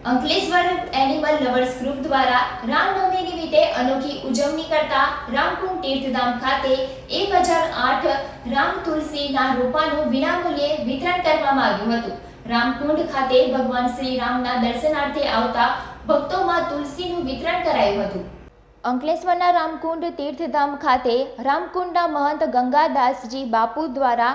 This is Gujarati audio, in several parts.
અંકલેશ્વર એનિમલ લવર્સ ગ્રુપ દ્વારા રામનવમી નિમિત્તે અનોખી ઉજવણી કરતા રામકુંડ તીર્થધામ ખાતે એક હજાર આઠ રામ તુલસીના રોપાનું વિનામૂલ્યે વિતરણ કરવામાં આવ્યું હતું. રામકુંડ ખાતે ભગવાન શ્રી રામના દર્શનાર્થે આવતા ભક્તોમાં તુલસીનું વિતરણ કરાયું હતું. અંકલેશ્વરના રામકુંડ તીર્થધામ ખાતે રામકુંડના મહંત ગંગાદાસજી બાપુ દ્વારા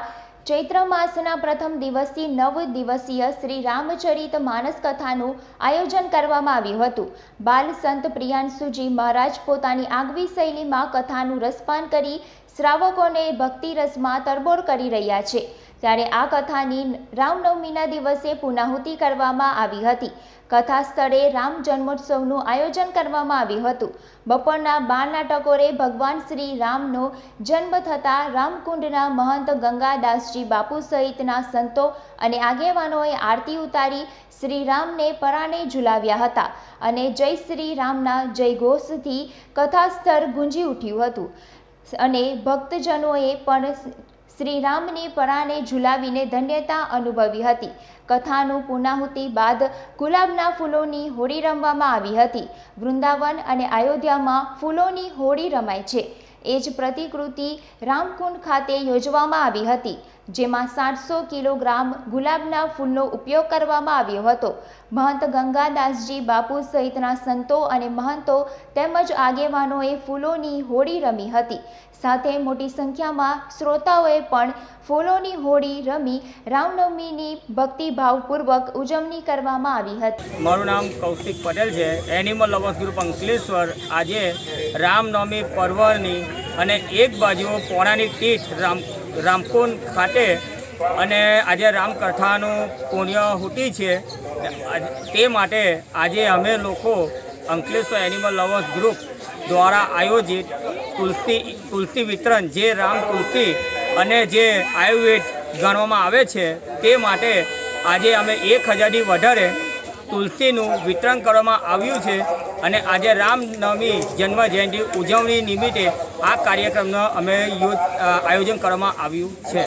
ચૈત્ર માસના પ્રથમ દિવસથી નવ દિવસીય શ્રી રામચરિત માનસ કથાનું આયોજન કરવામાં આવ્યું હતું. બાલ સંત પ્રિયાંશુજી મહારાજ પોતાની આગવી શૈલીમાં કથાનું રસપાન કરી શ્રાવકોને ભક્તિરસમાં તરબોળ કરી રહ્યા છે. ત્યારે આ કથાની રામનવમીના દિવસે પુનાહુતિ કરવામાં આવી હતી. કથા સ્થળે રામ જન્મોત્સવનું આયોજન કરવામાં આવ્યું હતું. બપોરના બારના ટકોરે ભગવાન શ્રી રામનો જન્મ થતાં રામકુંડના મહંત ગંગાદાસજી બાપુ સહિતના સંતો અને આગેવાનોએ આરતી ઉતારી શ્રી રામને પરાણે ઝુલાવ્યા હતા અને જય શ્રી રામના જયઘોષથી કથાસ્થળ ગુંજી ઉઠ્યું હતું. અને ભક્તજનોએ પણ શ્રી રામની પરાને ઝુલાવીને ધન્યતા અનુભવી હતી. કથાનું પુનાહુતિ બાદ ગુલાબના ફૂલોની હોળી રમવામાં આવી હતી. વૃંદાવન અને અયોધ્યામાં ફૂલોની હોળી રમાય છે. એ જ પ્રતિકૃતિ રામકુંડ ખાતે યોજવામાં આવી હતી. જેમાં સાતસો કિલોગ્રામ ગુલાબના ફૂલનો ઉપયોગ કરવામાં આવ્યો હતો. મહંત ગંગાદાસજી બાપુ સહિતના સંતો અને મહંતો તેમજ આગેવાનોએ ફૂલોની હોળી રમી હતી. સાથે મોટી સંખ્યામાં શ્રોતાઓએ પણ ફૂલોની હોળી રમી રામનવમીની ભક્તિભાવપૂર્વક ઉજવણી કરવામાં આવી હતી. મારું નામ કૌશિક પટેલ છે. Animal lovers group Ankleshwar. આજે રામનવમી પર્વની અને એક બાજુ પૌરાણિક તીર્થ રામ રામકુંડ ખાતે અને આજે રામકથાનું પુણ્યહુતિ છે. તે માટે આજે અમે લોકો અંકલેશ્વર એનિમલ લવર્સ ગ્રુપ દ્વારા આયોજિત તુલસી તુલસી વિતરણ જે રામ તુલસી અને જે આયુર્વેદ ગણવામાં આવે છે તે માટે આજે અમે એક હજારથી વધારે તુલસીનું વિતરણ કરવામાં આવ્યું છે અને આજે રામનવમી જન્મ જયંતિ ઉજવણી નિમિત્તે આ કાર્યક્રમનું અમે યોજ- આયોજન કરવામાં આવ્યું છે.